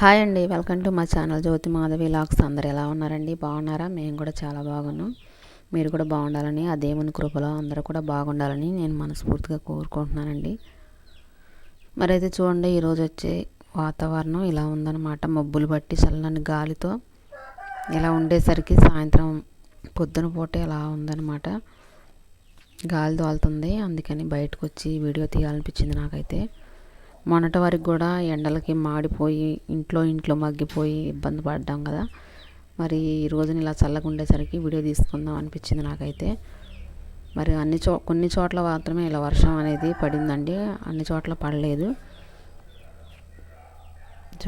Hi అండి welcome to మా channel Jyothi Madhavi lakhs. అందరు ఎలా ఉన్నారండి? బాగున్నారా? మేము కూడా చాలా బాగున్నాం. మీరు కూడా బాగుండాలని ఆ దేవుని కృపలో అందరూ కూడా బాగుండాలని నేను మనస్ఫూర్తిగా కోరుకుంటున్నానండి. మరి అయితే చూడండి ఈరోజు వచ్చే వాతావరణం ఇలా ఉందన్నమాట. మబ్బులు బట్టి చల్లని గాలితో ఇలా ఉండేసరికి సాయంత్రం పొద్దున పూటే ఇలా ఉందన్నమాట. గాలి తోలుతుంది అందుకని బయటకు వచ్చి వీడియో తీయాలనిపించింది నాకైతే. మొన్నటి వరకు కూడా ఎండలకి మాడిపోయి ఇంట్లో ఇంట్లో మగ్గిపోయి ఇబ్బంది పడ్డాం కదా. మరి ఈ రోజున ఇలా చల్లగా ఉండేసరికి వీడియో తీసుకుందాం అనిపించింది నాకైతే. మరి అన్ని చో కొన్ని చోట్ల మాత్రమే ఇలా వర్షం అనేది పడిందండి. అన్ని చోట్ల పడలేదు.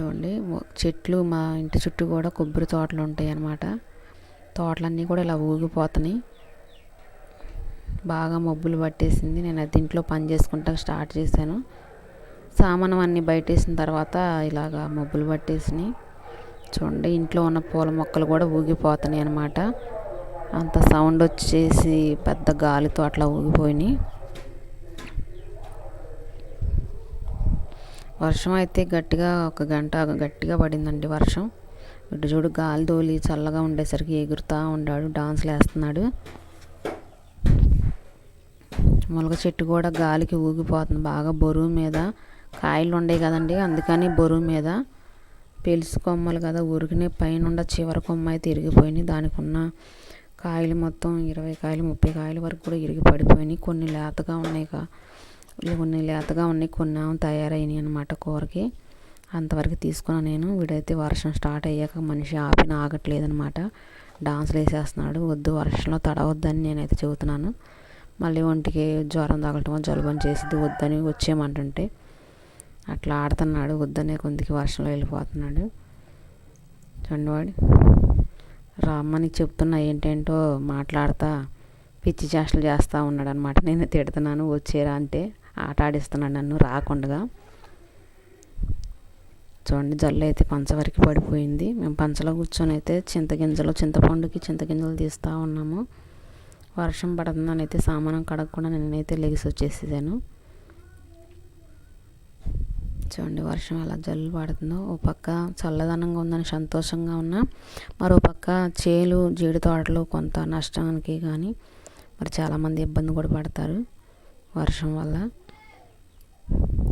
చూడండి చెట్లు మా ఇంటి చుట్టూ కూడా కొబ్బరి తోటలు ఉంటాయి అన్నమాట. తోటలన్నీ కూడా ఇలా ఊగిపోతున్నాయి. బాగా మబ్బులు పట్టేసింది. నేను అది ఇంట్లో పని చేసుకుంటా స్టార్ట్ చేశాను. సామానం అన్నీ బయటేసిన తర్వాత ఇలాగా మబ్బులు పట్టేసినాయి. చూడండి ఇంట్లో ఉన్న పూల మొక్కలు కూడా ఊగిపోతున్నాయి అనమాట అంత సౌండ్ వచ్చేసి పెద్ద గాలితో అట్లా ఊగిపోయినాయి. వర్షం అయితే గట్టిగా ఒక గంట గట్టిగా పడిందండి వర్షం. ఇటు చూడు గాలి తోలి చల్లగా ఉండేసరికి ఎగురుతూ ఉన్నాడు డాన్స్లు వేస్తున్నాడు. మొలక చెట్టు కూడా గాలికి ఊగిపోతుంది బాగా బరువు మీద. కాయలు ఉండేవి కదండి అందుకని బరువు మీద పెలుసు కొమ్మలు కదా ఉరికినే పైన చివరి కొమ్మ అయితే ఇరిగిపోయినాయి దానికి ఉన్న కాయలు మొత్తం ఇరవై కాయలు ముప్పై కాయల వరకు కూడా ఇరిగి పడిపోయినాయి కొన్ని లేతగా ఉన్నాయి కొన్ని లేతగా ఉన్నాయి కొన్ని తయారైనాయి అనమాట కూరకి. అంతవరకు తీసుకున్నాను నేను. వీడైతే వర్షం స్టార్ట్ అయ్యాక మనిషి ఆపిన ఆగట్లేదనమాట డాన్సులు డాన్స్లు వేసేస్తున్నాడు. వద్దు వర్షంలో తడవద్దని నేనైతే చెబుతున్నాను. మళ్ళీ ఒంటికి జ్వరం తగలటం జలుబని చేసిద్ది వద్దని వచ్చేయమంటుంటే అట్లా ఆడుతున్నాడు వద్దనే కొందికి వర్షంలో వెళ్ళిపోతున్నాడు. చండవాడి రమ్మని చెప్తున్నా ఏంటేంటో మాట్లాడతా పిచ్చి చేష్టలు చేస్తూ ఉన్నాడు అనమాట నేను తిడుతున్నాను వచ్చేరా అంటే ఆట ఆడిస్తున్నాడు నన్ను రాకుండా చూడండి జల్లు అయితే పంచ వరకు పడిపోయింది. మేము పంచలో కూర్చొని అయితే చింతగింజలు చింతపండుకి చింతగింజలు తీస్తూ ఉన్నాము. వర్షం పడుతుందని అయితే సామానం కడగకుండా నేనైతే లెగిసి వచ్చేసేదాను చూడండి వర్షం ఎలా జల్లు పడుతుందో. ఓ పక్క చల్లదనంగా ఉందని సంతోషంగా ఉన్నా మరో పక్క చేలు జీడి తోటలు కొంత నష్టానికి కానీ మరి చాలామంది ఇబ్బంది కూడా పడతారు వర్షం వల్ల.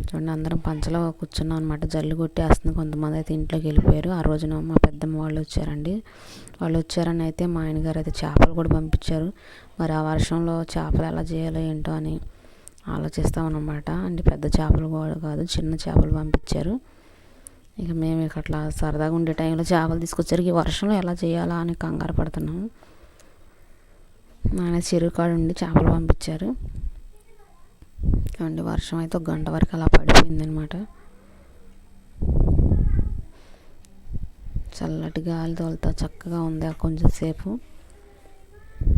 చూడండి అందరం పంచలో కూర్చున్నాం అనమాట జల్లు కొట్టేస్తుంది కొంతమంది అయితే ఇంట్లోకి వెళ్ళిపోయారు. ఆ రోజున మా పెద్దమ్మ వాళ్ళు వచ్చారండి. వాళ్ళు వచ్చారని అయితే మా ఆయనగారు అయితే చేపలు కూడా పంపించారు. మరి ఆ వర్షంలో చేపలు ఎలా చేయాలో ఏంటో అని ఆలోచిస్తామన్నమాట. అంటే పెద్ద చేపలు కూడా కాదు చిన్న చేపలు పంపించారు. ఇక మేము ఇక అట్లా సరదాగా ఉండే టైంలో చేపలు తీసుకొచ్చారు. ఈ వర్షంలో ఎలా చేయాలా అని కంగారు పడుతున్నాము. నాన్న చెరువు ఉండి చేపలు పంపించారు. అండి వర్షం అయితే ఒక గంట వరకు అలా పడిపోయింది అనమాట చల్లటి గాలి తోలుతా చక్కగా ఉంది కొంచెం సేపు.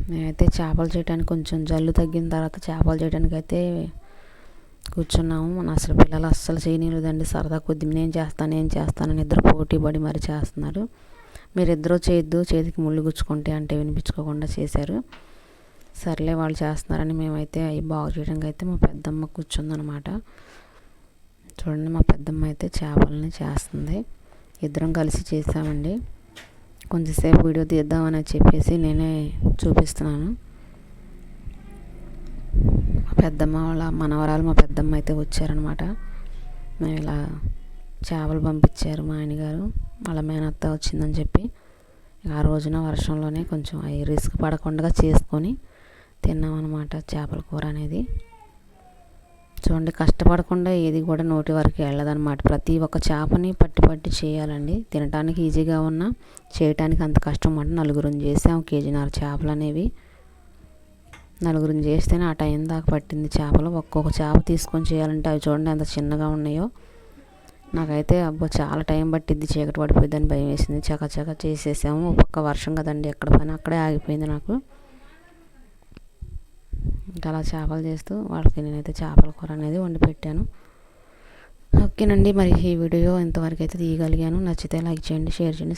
నేనైతే చేపలు చేయడానికి కొంచెం జల్లు తగ్గిన తర్వాత చేపలు చేయడానికి అయితే కూర్చున్నాము. మన అసలు పిల్లలు అస్సలు చేయనిలేదండి సరదా కొద్ది నేను చేస్తాను నేను చేస్తానని ఇద్దరు పోటీ పడి మరి చేస్తున్నారు. మీరిద్దరూ చేయొద్దు చేతికి ముళ్ళు గుచ్చుకుంటే అంటే వినిపించుకోకుండా చేశారు. సర్లే వాళ్ళు చేస్తున్నారని మేమైతే అవి బాగు చేయడానికి అయితే మా పెద్దమ్మ కూర్చుందనమాట. చూడండి మా పెద్దమ్మ అయితే చేపలని చేస్తుంది. ఇద్దరం కలిసి చేసామండి. కొంచెంసేపు వీడియో తీద్దామని చెప్పేసి నేనే చూపిస్తున్నాను. మా పెద్దమ్మ వాళ్ళ మనవరాలు మా పెద్దమ్మ అయితే వచ్చారనమాట మేము ఇలా చేపలు పంపించారు మా ఆయనగారు. వాళ్ళ మేనత్త వచ్చిందని చెప్పి ఆ రోజున వర్షంలోనే కొంచెం అవి రిస్క్ పడకుండా చేసుకొని తిన్నామన్నమాట చేపల కూర అనేది. చూడండి కష్టపడకుండా ఏది కూడా నోటి వరకు వెళ్ళదన్నమాట. ప్రతి ఒక్క చేపని పట్టి పట్టి చేయాలండి. తినడానికి ఈజీగా ఉన్నా చేయటానికి అంత కష్టం అంటే నలుగురిని చేసాం. కేజీన్నర చేపలు అనేవి నలుగురిని చేస్తేనే ఆ టైం దాకా పట్టింది చేపలు. ఒక్కొక్క చేప తీసుకొని చేయాలంటే అవి చూడండి ఎంత చిన్నగా ఉన్నాయో. నాకైతే అబ్బో చాలా టైం పట్టిద్ది. చీకటి పడిపోయిందని భయం వేసింది. చకచక చేసేసాము. ఒక్కొక్క వర్షం కదండి ఎక్కడ పని అక్కడే ఆగిపోయింది నాకు. ఇంకా అలా చేపలు చేస్తూ వాళ్ళకి నేనైతే చేపల కూర అనేది వండి పెట్టాను. ఓకేనండి మరి ఈ వీడియో ఇంతవరకు అయితే తీయగలిగాను. నచ్చితే లైక్ చేయండి షేర్ చేయండి